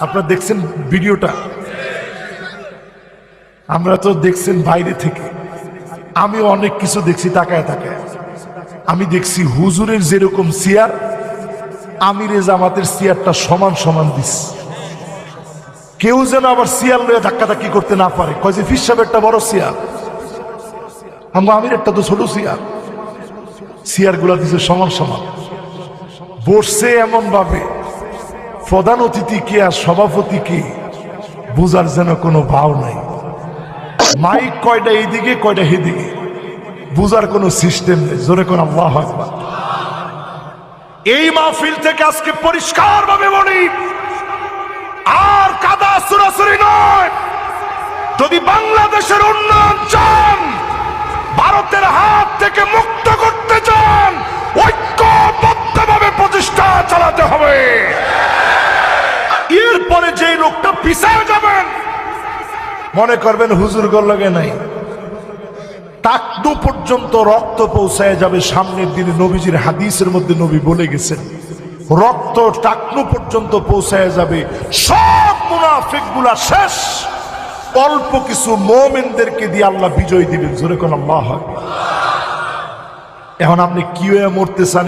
আপনারা দেখছেন ভিডিওটা? আমরা তো দেখছেন বাইরে থেকে। আমি অনেক কিছু দেখছি, তাকায় তাকায়। আমি দেখছি হুজুরের যেরকম চেয়ার, আমিরে জামাতের চেয়ারটা সমান সমান দিস। কেউ যেন আবার চেয়ার লয়ে ধাক্কাধাক্কি করতে না পারে। কয় যে, ফির সাহেবেরটা বড় চেয়ার। আমার আমির একটা তো ছোট চেয়ার। চেয়ারগুলা দিছে সমান সমান। বসছে এমন ভাবে প্রধান অতিথি কে আর সভাপতি কে বুঝার যেন কোনো ভাও নাই। মাইক কয়টা এইদিকে কয়টা হেদিকে বুঝার কোনো সিস্টেম নেই। জোরে কোন আল্লাহ এই মাহফিল থেকে আজকে পরিষ্কার ভাবে বলি, আর কাদা সুরাসুরি নয়। যদি বাংলাদেশের উন্নয়ন চান মনে করবেন হুজুর গল্লগে নাই। টাকনু পর্যন্ত রক্ত পৌঁছায় যাবে সামনের দিনে নবীজির হাদিসের মধ্যে নবী বলে গেছেন। রক্ত টাকনু পর্যন্ত পৌঁছায় যাবে। সব মুনাফিকগুলা শেষ। অল্প কিছু মোমেনদেরকে দিয়ে আল্লাহ বিজয় দিবেন। জোরে কোন এখন আপনি কি মরতে চান